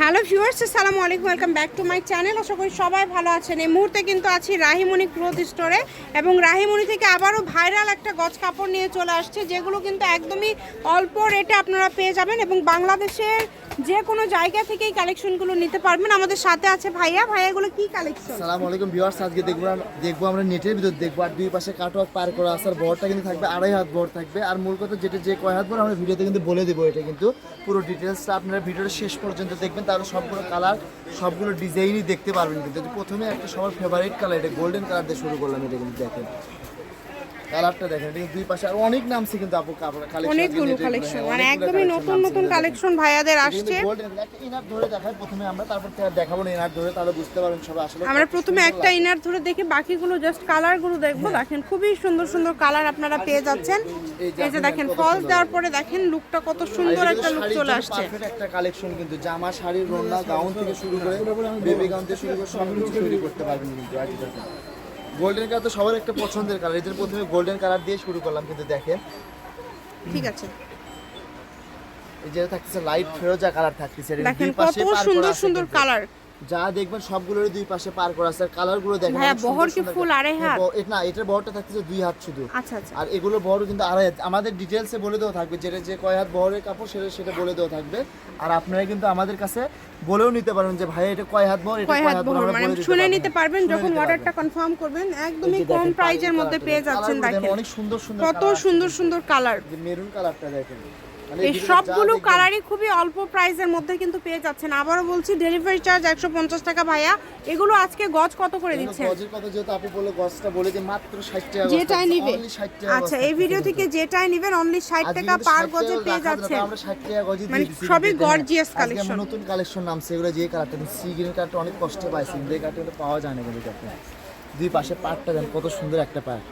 Hello viewers, আসসালামু আলাইকুম, welcome back to my channel. আশা করি সবাই ভালো আছেন। এই মুহূর্তে কিন্তু আছি রাহিমণি ক্লোথ স্টোরে এবং রাহিমণি থেকে আবারও ভাইরাল একটা গজ কাপড় নিয়ে চলে আসছে, যেগুলো কিন্তু একদমই অল্প রেটে আপনারা পেয়ে যাবেন এবং বাংলাদেশের যে কোনো জায়গা থেকেই কালেকশনগুলো নিতে পারবেন। আমাদের সাথে আছে ভাইয়া। ভাইয়াগুলো কি কালেকশন? সালাম আলাইকুম ভিউয়ার্স। আজকে দেখব দেখব আমরা নেটের ভিতর। দেখব আর দুই পাশে কাটওয়ার্ক পার করা আছে। আর বড়টা কিন্তু থাকবে, আড়াই হাত বড় থাকবে। আর মূল কথা যেটা যে কয় হাত বড়, আমরা ভিডিওতে কিন্তু বলে দেবো এটা কিন্তু পুরো ডিটেলসটা আপনারা ভিডিওটা শেষ পর্যন্ত দেখবেন, তাহলে সবগুলো কালার, সবগুলো ডিজাইনই দেখতে পারবেন কিন্তু। প্রথমে একটা সবার ফেভারিট কালার এটা গোল্ডেন কালার দিয়ে শুরু করলাম এটা কিন্তু দেখেন। কালারটা দেখেন এটা দুই পাশে আর অনেক নামছে কিন্তু আপু কাপড় কালেকশন অনেকগুলো কালেকশন মানে একদমই নতুন নতুন কালেকশন ভাইয়াদের আসছে। ইনার ধরে দেখাই প্রথমে আমরা তারপর দেখাবো না ইনার ধরে তাহলে বুঝতে পারবেন সবাই আসলে আমরা প্রথমে একটা ইনার ধরে দেখি বাকিগুলো জাস্ট কালারগুলো দেখব। দেখেন খুবই সুন্দর সুন্দর কালার আপনারা পেয়ে যাচ্ছেন। এই যে দেখেন ফলস দেওয়ার পরে দেখেন লুকটা কত সুন্দর একটা লুক চলে আসছে। একটা কালেকশন কিন্তু জামা শাড়ির রন্না গাউন থেকে শুরু করে বেবি গাউন থেকে শুরু করে সব কিছু তৈরি করতে পারবেন কিন্তু গোল্ডেন কালার তো সবার একটা পছন্দের কালার এদের প্রথমে গোল্ডেন কালার দিয়ে শুরু করলাম কিন্তু দেখেন। ঠিক আছে। এই যে থাকতেছে লাইট ফেরোজা কালার থাকতেছে এর দেখেন দুই কত পাশে পার সুন্দর সুন্দর কালার যা দেখবেন সবগুলোর দুই পাশে পার করা আছে। কালারগুলো দেখেন সুন্দর বহর কি colour। আড়াই হ্যাঁ, হাত? না এটার বহরটা থাকতেছে দুই হাত শুধু। আচ্ছা আচ্ছা। আর এগুলো বড় কিন্তু আড়াই হাত। আমাদের ডিটেলসে বলে দেওয়া থাকবে যেটা যে কয় হাত বহরের কাপড় সেটা সেটা বলে দেওয়া থাকবে। আর আপনারা কিন্তু আমাদের কাছে বলেও নিতে পারবেন যে ভাই এটা কয় হাত বহর এটা কয় হাত বহর? মানে শুনে নিতে পারবেন যখন অর্ডারটা কনফার্ম করবেন একদমই কম প্রাইজের মধ্যে পেয়ে যাচ্ছেন দেখেন অনেক সুন্দর সুন্দর কত সুন্দর সুন্দর কালার মেরুন কালারটা দেখেন। এই সবগুলো কালারই খুবই অল্প প্রাইসের মধ্যে কিন্তু পেয়ে যাচ্ছেন। আবারও বলছি ডেলিভারি চার্জ একশো পঞ্চাশ টাকা ভাইয়া। এগুলো আজকে গজ কত করে দিচ্ছেন? গজের কথা যেহেতু আপু বলে গজটা বলে যে মাত্র 60 টাকা যেটাই থাকছে, নিবে। only 60 টাকা গজ। আচ্ছা এই ভিডিও থেকে যেটাই নেবেন অনলি ষাট আজকে টাকা পার 60 গজে পেয়ে যাচ্ছেন। আমরা 60 টাকা গজই দিয়ে মানে সবই গর্জিয়াস। আমার নতুন কালেকশন নামছে এগুলো যে কালারটা সি গ্রিন কালারটা অনেক কষ্টে পাইছি এই কালারটা পাওয়া যায় না কিন্তু দুই পাশে পাটটা দেন কত সুন্দর একটা পাট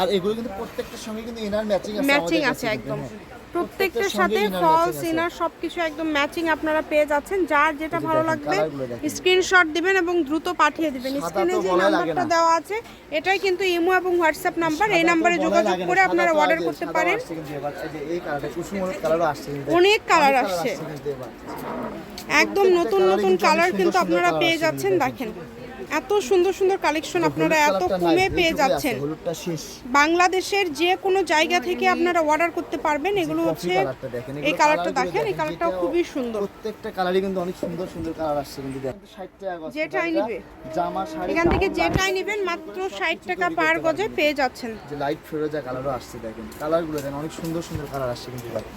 আর এগুলো কিন্তু প্রত্যেকটার সঙ্গে কিন্তু ইনার ম্যাচিং আছে ম্যাচিং আছে একদম। হ্যাঁ। প্রত্যেকটার সাথে ফলস। ইনার সবকিছু একদম ম্যাচিং আপনারা পেয়ে যাচ্ছেন। যার যেটা ভালো লাগবে স্ক্রিনশট দিবেন এবং দ্রুত পাঠিয়ে দিবেন। স্ক্রিনে যে নাম্বারটা দেওয়া আছে এটাই কিন্তু ইমো এবং হোয়াটসঅ্যাপ নাম্বার। এই নাম্বারে যোগাযোগ করে আপনারা অর্ডার করতে পারেন। অনেক কালার আসছে। একদম নতুন নতুন কালার কিন্তু আপনারা পেয়ে যাচ্ছেন দেখেন। এত সুন্দর সুন্দর কালেকশন আপনারা এত কমে পেয়ে যাচ্ছেন। বাংলাদেশের যে কোনো জায়গা থেকে আপনারা অর্ডার করতে পারবেন এগুলো হচ্ছে এই কালারটা দেখেন এই কালারটাও খুবই সুন্দর। প্রত্যেকটা কালারই কিন্তু অনেক সুন্দর সুন্দর কালার আসছে কিন্তু দেখেন 60 টাকা গজ যেটাই নিবে। জামা শাড়ি এখান থেকে যেটাই নেবেন মাত্র ষাট টাকা পার গজে পেয়ে যাচ্ছেন। যে লাইট ফেরোজা কালারও আসছে দেখেন কালারগুলো দেখেন অনেক সুন্দর সুন্দর কালার আসছে কিন্তু দেখেন।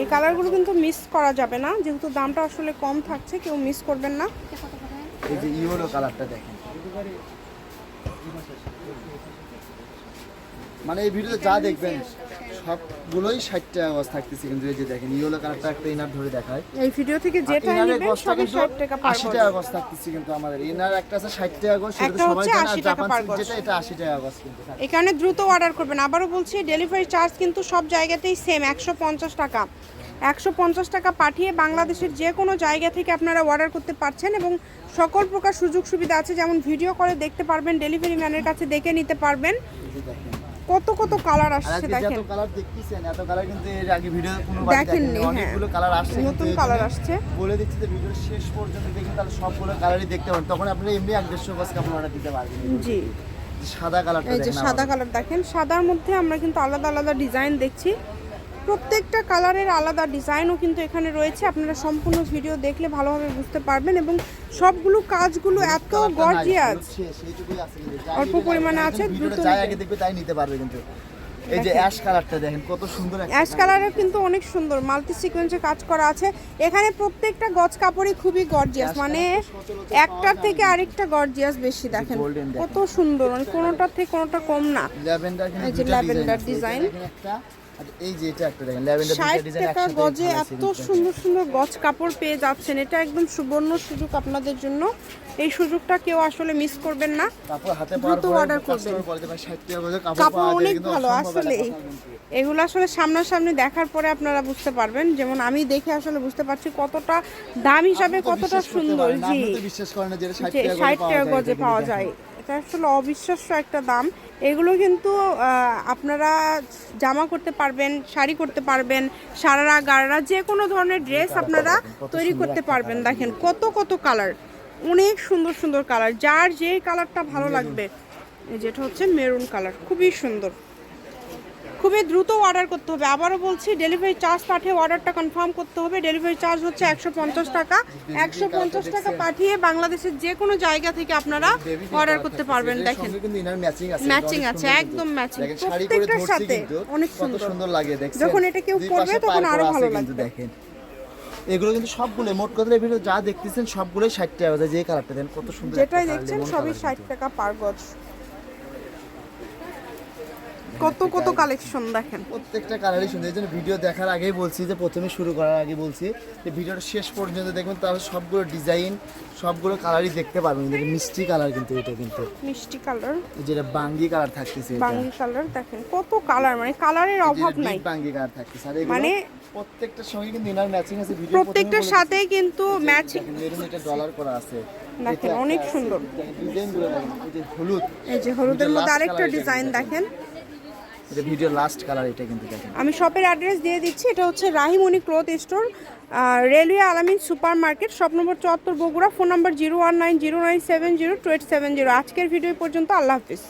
এই কালারগুলো কিন্তু মিস করা যাবে না যেহেতু দামটা আসলে কম থাকছে কেউ মিস করবেন না। এই যে ইয়েলো কালারটা দেখেন। মানে এই ভিডিওতে যা দেখবেন সবগুলোই ষাট টাকা গজ থাকতেছে কিন্তু এই যে দেখেন ইয়েলো কালারটা একটা ইনার ধরে দেখায়। এই ভিডিও থেকে যেটা নেবেন সবই কিন্তু ষাট টাকা পার 80 গজ। টাকা গজ থাকতেছে কিন্তু আমাদের। ইনার একটা আছে 60 টাকা গজ সেটা সবাই জানে আর জাপান যেটা এটা 80 টাকা গজ কিন্তু। এই কারণে দ্রুত অর্ডার করবেন। আবারও বলছি ডেলিভারি চার্জ কিন্তু সব জায়গাতেই সেম একশো পঞ্চাশ টাকা। একশো পঞ্চাশ টাকা পাঠিয়ে বাংলাদেশের যে কোনো জায়গা থেকে আপনারা অর্ডার করতে পারছেন এবং সকল প্রকার সুযোগ সুবিধা আছে। যেমন ভিডিও করে দেখতে পারবেন ডেলিভারি ম্যানের কাছে দেখে নিতে পারবেন। দেখেন কত কত কালার আসছে দেখেন। কালার দেখতেছেন এত কালার কিন্তু এর আগে ভিডিও কোনো হ্যাঁ। অনেকগুলো কালার আসছে নতুন কালার আসছে। বলে দিচ্ছি যে ভিডিওর শেষ পর্যন্ত দেখেন তাহলে সবগুলো কালারই দেখতে পারেন। তখন আপনি এমনি এক দেড়শো গজ কাপড় অর্ডার দিতে পারবেন। জি। সাদা কালারটা এই যে সাদা কালার দেখেন সাদার মধ্যে আমরা কিন্তু আলাদা আলাদা ডিজাইন দেখছি। প্রত্যেকটা কালারের আলাদা ডিজাইনও কিন্তু এখানে রয়েছে। আপনারা সম্পূর্ণ ভিডিও দেখলে ভালোভাবে বুঝতে পারবেন এবং সবগুলো কাজগুলো এত গর্জিয়াস অল্প পরিমাণে আছে, দ্রুত তাই নিতে পারবে কিন্তু। এই যে অ্যাশ কালারটা দেখেন কত সুন্দর অ্যাশ কালারের কিন্তু অনেক সুন্দর মাল্টি সিকোয়েন্সে কাজ করা আছে। এখানে প্রত্যেকটা গজ কাপড়ই খুবই গর্জিয়াস মানে একটার থেকে আরেকটা গর্জিয়াস বেশি দেখেন কত সুন্দর মানে কোনোটার থেকে কোনোটা কম না। এই যে দুইটা ডিজাইন এই যে এটা একটা দেখেন ল্যাভেন্ডার ডিজাইন টাকা গজে এত সুন্দর সুন্দর গজ কাপড় পেয়ে যাচ্ছেন। এটা একদম সুবর্ণ সুযোগ আপনাদের জন্য। এই সুযোগটা কেউ আসলে মিস করবেন না। কাপড় হাতে দ্রুত পাওয়ার করবেন। কাস্টমার বলে যে ভাই 60 টাকা করে কাপড় কাপড় পাওয়া যায় অনেক ভালো আসলে এগুলো আসলে সামনাসামনি দেখার পরে আপনারা বুঝতে পারবেন। যেমন আমি দেখে আসলে বুঝতে পারছি কতটা দাম হিসাবে কতটা সুন্দর। জি। বিশ্বাস করেন যে এটা 60 যে টাকা করে ষাট টাকা গজে পাওয়া যায়। এটা আসলে অবিশ্বাস্য একটা দাম। এগুলো কিন্তু আপনারা জামা করতে পারবেন শাড়ি করতে পারবেন সারারা গাড়ারা যে কোনো ধরনের ড্রেস আপনারা তৈরি করতে পারবেন। দেখেন কত কত কালার অনেক সুন্দর সুন্দর কালার। যার যে কালারটা ভালো লাগবে যেটা হচ্ছে মেরুন কালার খুবই সুন্দর। খুবই দ্রুত অর্ডার করতে হবে। আবারও বলছি ডেলিভারি চার্জ পাঠিয়ে অর্ডারটা কনফার্ম করতে হবে। ডেলিভারি চার্জ হচ্ছে একশো পঞ্চাশ টাকা। একশো পঞ্চাশ টাকা পাঠিয়ে বাংলাদেশের যে কোনো জায়গা থেকে আপনারা অর্ডার করতে পারবেন। দেখেন ম্যাচিং আছে। একদম ম্যাচিং প্রত্যেকটার সাথে অনেক সুন্দর। লাগে যখন এটা কেউ পরবে তখন পার আরও ভালো লাগবে। দেখেন। এগুলো কিন্তু সবগুলো মোট কথা ভিডিও? যা দেখতেছেন সবগুলোই ষাট টাকা যে কালারটা দেন কত সুন্দর যেটাই দেখছেন সবই ষাট টাকা পার গজ। কত কত কালেকশন দেখেন। প্রত্যেকটা কালারই সুন্দর এই জন্য ভিডিও দেখার আগেই বলছি যে প্রথমে শুরু করার আগে বলছি যে ভিডিওটা শেষ পর্যন্ত দেখবেন তাহলে সবগুলো ডিজাইন সবগুলো কালারই দেখতে পারবেন। কিন্তু মিষ্টি কালার কিন্তু এটা কিন্তু। মিষ্টি কালার এই যেটা বাঙ্গি কালার থাকতেছে বাঙ্গি কালার দেখেন কত কালার মানে কালারের অভাব নাই। বাঙ্গি কালার থাকতেছে। আর মানে- প্রত্যেকটার সঙ্গে কিন্তু ইনার ম্যাচিং আছে ভিডিও প্রত্যেকটার সাথে কিন্তু ম্যাচিং মেরুন এটা ডলার করা আছে। দেখেন অনেক সুন্দর। দেখেন এই যে হলুদ। এই যে হলুদের মধ্যে আরেকটা ডিজাইন দেখেন। এটা ভিডিও লাস্ট কালার এটা কিন্তু দেখেন। আমি শপের অ্যাড্রেস দিয়ে দিচ্ছি, এটা হচ্ছে Rahimoni cloth store railway Alamin super market shop number চুয়াত্তর Bogura phone number zero one nine zero nine seven zero two eight seven zero আজকের ভিডিও পর্যন্ত, আল্লাহ হাফিজ।